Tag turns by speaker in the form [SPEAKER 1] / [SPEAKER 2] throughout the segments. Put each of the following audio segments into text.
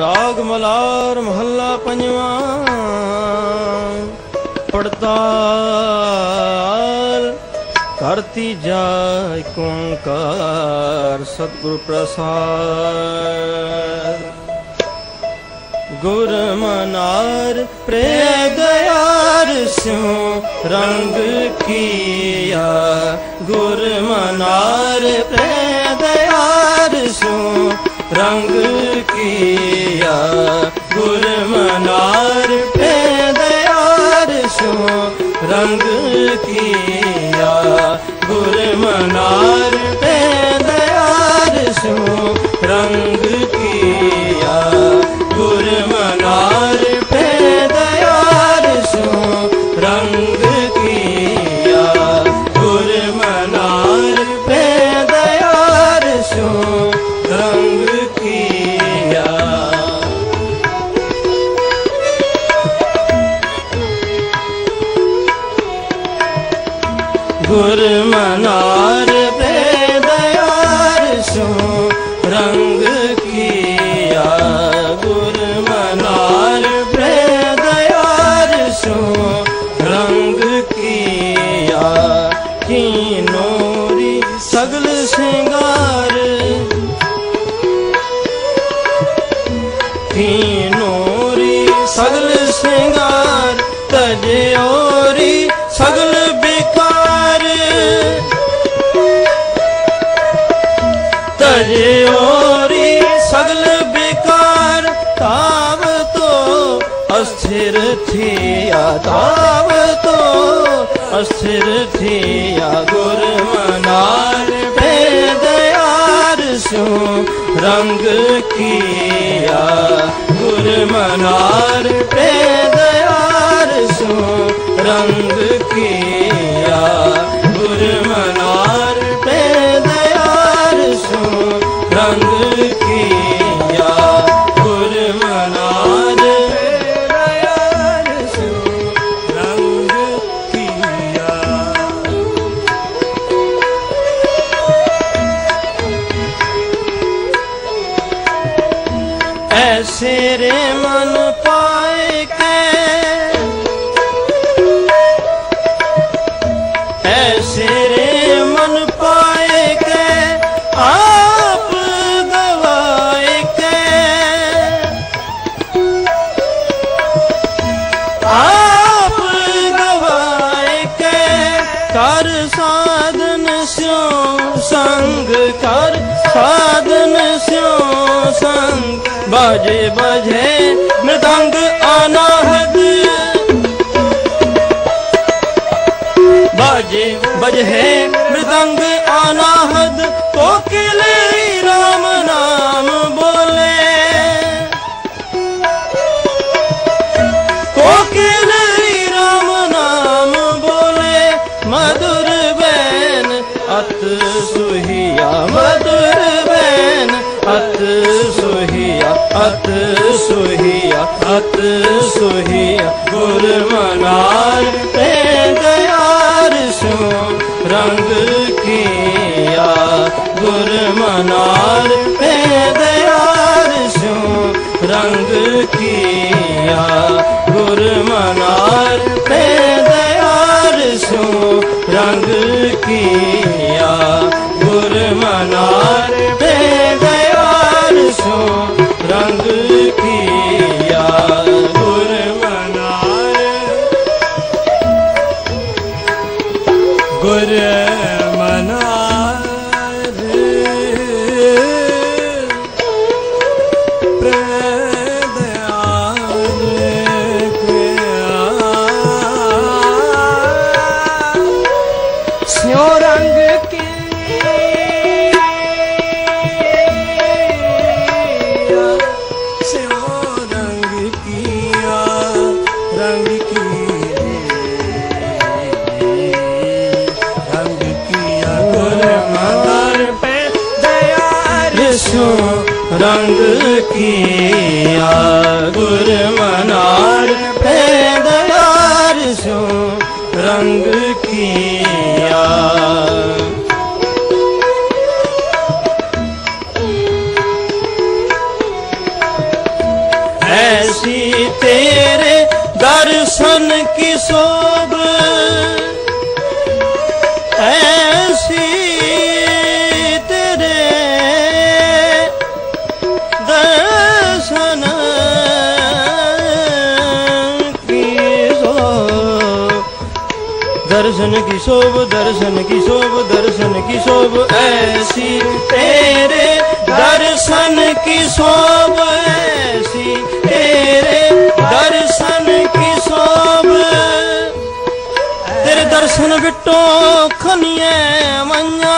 [SPEAKER 1] ਰਾਗ ਮਲਾਰ ਮਹੱਲਾ ਪੰਜਵਾਂ। ਪੜਤਾਲ ਕਰਤੀ ਜਾਇ ਓੰਕਾਰ ਸਤਿਗੁਰ ਪ੍ਰਸਾਦ। ਗੁਰ ਮਨਾਰ ਪ੍ਰੇ ਦਿਆਰ ਸਿਉ ਰੰਗ ਕੀਆ। ਗੁਰ ਮਨਾਰ ਪ੍ਰੇ ਦਿਆਰ ਸਿਉ ਰੰਗ ਕੀਆ ਗੁਰ ਮਨਾਰ ਪ੍ਰੇ ਦਿਆਰ ਸਿਉ ਰੰਗ ਕੀਆ ਗੁਰ ਮਨਾਰ ਪ੍ਰੇ ਗੁਰ ਮਨਾਰ ਪੈਦਿਆਰ ਸੋ ਰੰਗ ਕੀਆ। ਗੁਰ ਮਨਾਰ ਪੈਦਿਆਰ ਸੋ ਰੰਗ ਕੀਆ। ਕੀਨੋਰੀ ਸਗਲ ਸਿੰਗਾਰ। ਕੀਨੋਰੀ ਅਸਥਿਰ ਥੀਆ ਤਾਵ ਤੋ ਅਸਥਿਰ ਥੀਆ ਗੁਰ ਮਨਾਰ ਬੇਦਿਆਰ ਸੋ ਰੰਗ ਕੀਆ ਗੁਰ ਮਨਾਰ। ਸੰਗ ਬਾਜੇ ਬਜੇ ਮ੍ਰਿਦੰਗ ਅਨਾਹਦ। ਬਾਜੇ ਬਜੇ ਮ੍ਰਿਦੰਗ ਅਨਾਹਦ, ਕੋਕਿਲੇ ਰਾਮ ਨਾਮ ਬੋਲੇ। ਕੋਕਿਲ ਰਾਮ ਨਾਮ ਬੋਲੇ। ਮధుਰ ਬੈਨ ਅਤ ਸੁਹੀਆ ਮధుਰ ਬੈਨ ਸੁਹੀਆ ਅਤ ਸੁਹੀਆ ਗੁਰ ਮਨਾਰ ਪੈਦਿਆਰ ਸੋ ਰੰਗ ਕੀਆ। ਗੁਰ ਮਨਾਰ ਪੈਦਿਆਰ ਸੋ ਰੰਗ ਕੀਆ। ਗੁਰ ਮਨਾਰ ਪੈਦਿਆਰ ਸੋ ਰੰਗ ਕੀਆ। ਗੁਰ ਮਨਾਰ ਦਿਆਰ ਸੋ ਰੰਗ ਕੀਆ। ਰੰਗ ਕੀ ਰੰਗ ਕੀਆ ਗੁਰ ਮਦਰ ਪੈ ਦਇਆਰ ਸੋ ਰੰਗ ਕੀਆ। ਕੀ ਸੋਭ ਐਸੀ ਤੇਰੇ ਦਰਸ਼ਨ ਕੀ ਸੋਭ? ਦਰਸ਼ਨ ਕੀ ਸੋਭ, ਦਰਸ਼ਨ ਕੀ ਸੋਭ, ਦਰਸ਼ਨ ਕੀ ਸੋਭ? ਐਸੀ
[SPEAKER 2] ਤੇਰੇ ਦਰਸ਼ਨ ਕੀ ਸੋਭ,
[SPEAKER 1] ਐਸੀ ਤੇਰੇ ਸੁਣ ਬਿੱਟੋ ਖਨੀਏ ਮਈਆਂ।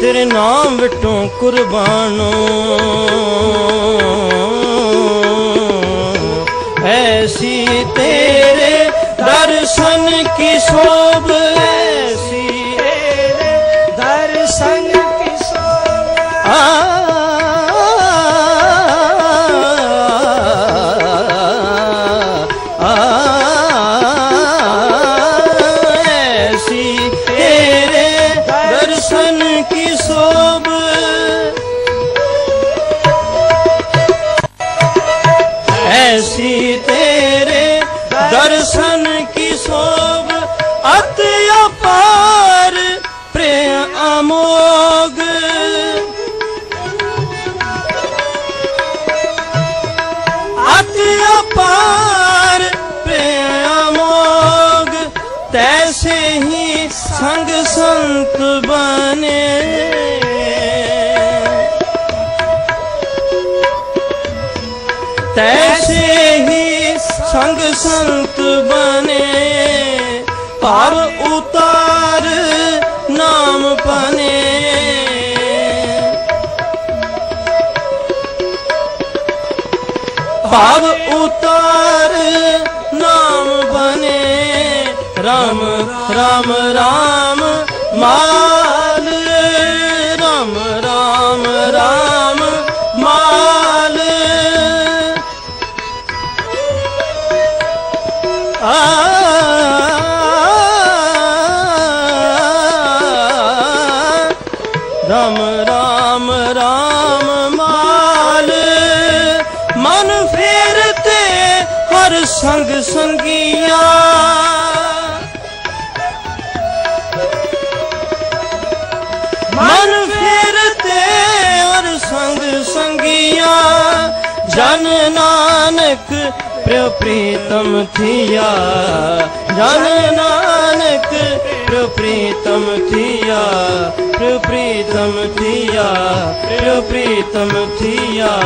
[SPEAKER 1] ਤੇਰੇ ਨਾਮ ਬਿੱਟੋ ਕੁਰਬਾਨੋ। ਐਸੀ ਤੇ ਪਾਰ ਪਿਆ ਮੋਗ, ਤੈਸੇ ਹੀ ਸੰਗ ਸੰਤ ਬਨੇ ਤੈਸੇ ਹੀ ਸੰਗ ਸੰਤ ਬਨੇ ਪਰ ਉਤਾਰ ਨਾਮ ਪਨੇ ਭਾਵ ਉਤਾਰ ਨਾਮ ਬਨੇ। RAM RAM RAM ਮਾ ਸੰਗ ਸੰਗੀਆਂ। ਮਨ ਫੇਰਤੇ ਔਰ ਸੰਗ ਸੰਗੀਆਂ। ਜਨ ਨਾਨਕ ਪ੍ਰਿਯ ਪ੍ਰੀਤਮ ਥੀਆ। ਜਨ ਨਾਨਕ ਪ੍ਰਿਯ ਪ੍ਰੀਤਮ ਥੀਆ। ਪ੍ਰਿਯ ਪ੍ਰੀਤਮ ਥੀਆ ਪ੍ਰਿਯ ਪ੍ਰੀਤਮ ਥੀਆ।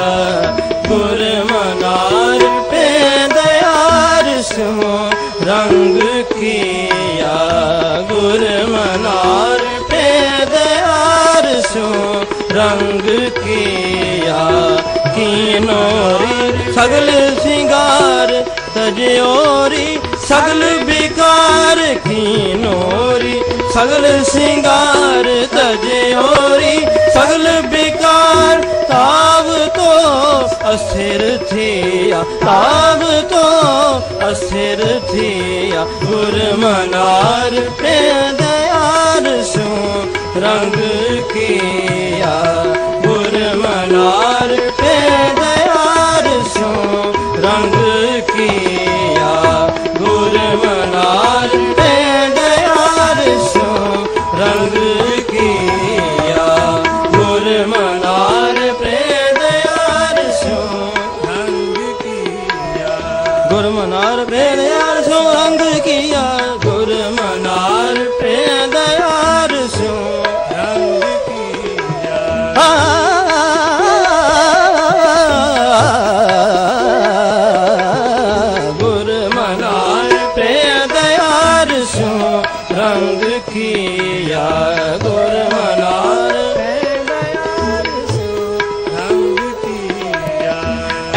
[SPEAKER 1] ਗੁਰ ਮਨਾ
[SPEAKER 2] ਮੰਗ ਕੀਆ,
[SPEAKER 1] ਗੁਰ ਮਨਾਰ ਪੇਦਿਆਰ ਸੋ ਰੰਗ ਕੀਆ
[SPEAKER 2] ਕੀਨੋਰੀ
[SPEAKER 1] ਸਗਲ ਸਿੰਗਾਰ, ਤਜੋਰੀ ਸਗਲ ਵਿਕਾਰ ਕੀਨੋਰੀ ਸਗਲ ਸਿੰਗਾਰ,
[SPEAKER 2] ਤਜੋਰੀ ਸਗਲ અસ્થિર થયા તાગ તો અસ્થિર થયા
[SPEAKER 1] ગુર મનાર તે દયાર શું રંગ કિયા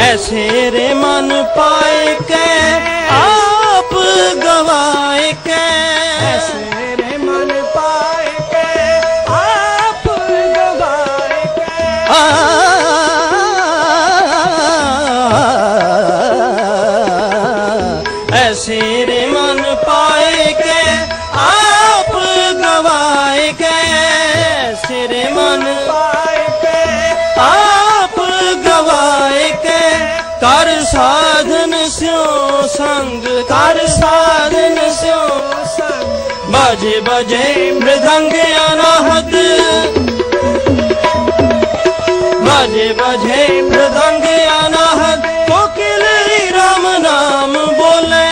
[SPEAKER 1] ਐਸੇ ਰੇ ਮਨ
[SPEAKER 2] ਪਾਏ ਕੈ
[SPEAKER 1] ਆਪ ਗਵਾਏ बाजे बजे मृदंग अनाहत। बाजे बजे मृदंग अनाहत। कोकिल राम नाम बोले।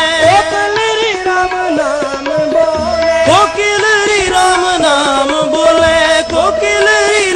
[SPEAKER 2] राम नाम बोले। कोकिल
[SPEAKER 1] राम नाम बोले। कोकिल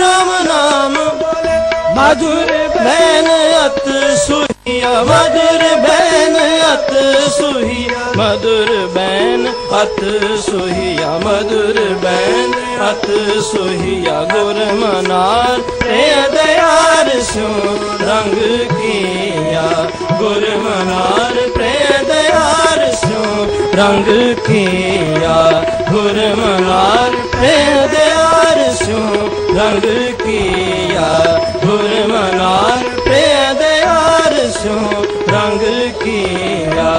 [SPEAKER 1] राम नाम बोले।
[SPEAKER 2] मधुर बैन
[SPEAKER 1] अत सुर ਸੁਹੀਆ, ਮਧੁਰ ਬੈਨ ਅਤ ਸੁਹੀਆ, ਮਧੁਰ ਬੈਨ ਅਤ ਸੁਹੀਆ, ਮਧੁਰ ਬੈਨ ਅਤ ਸੁਹੀਆ, ਗੁਰ ਮਨਾਰ ਤੇ ਦਿਆਰ ਸਿਉ ਰੰਗ ਕੀਆ। ਗੁਰ ਮਨਾਰ ਤੇ ਦਿਆਰ ਸਿਉ ਰੰਗ ਕੀਆ। ਗੁਰ ਮਨਾਰ ਤੇ ਦਿਆਰ ਸਿਉ ਰੰਗ ਕੀਆ। ਗੁਰ ਮਨਾਰ ਸਿਉ ਰੰਗ ਕੀਆ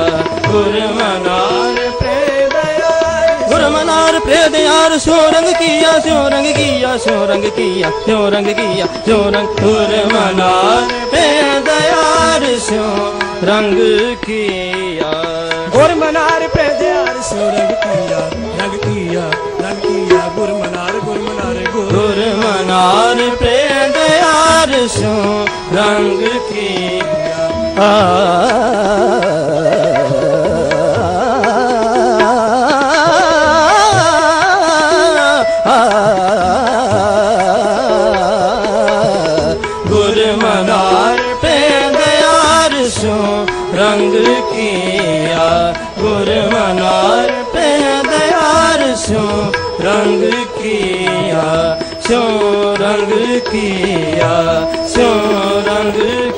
[SPEAKER 1] ਗੁਰ ਮਨਾਰ
[SPEAKER 2] ਤੇ ਦਇਆ
[SPEAKER 1] ਗੁਰ ਮਨਾਰ ਪ੍ਰੇਦ ਯਾਰ ਸੋ ਰੰਗ ਕੀਆ ਸੋ ਰੰਗ ਕੀਆ ਸੋ ਰੰਗ ਕੀਆ ਸੋ ਰੰਗ ਕੀਆ ਸੋ ਰੰਗ ਗੁਰ ਮਨਾਰ ਪ੍ਰੇਦ ਯਾਰ ਸੋ ਰੰਗ ਕੀਆ।
[SPEAKER 2] ਗੁਰ ਮਨਾਰ ਪ੍ਰਦਿਆਰ ਸੁਰਗ ਕੀਆ ਰੰਗ ਕੀਆ ਰੰਗ ਕੀਆ ਗੁਰ ਮਨਾਰ ਗੁਰ
[SPEAKER 1] ਯਾਰ ਸੋ ਰੰਗ ਕੀਆ ਆ ਗੁਰ ਮਨਾਰ ਪੈਦਿਆਰ ਸੋ ਰੰਗ ਕੀਆ ਗੁਰ ਰੰਗ ਪੈਦਿਆਰ ਸੋ ਰੰਗ ਕੀਆ ਸੋ ਰੰਗ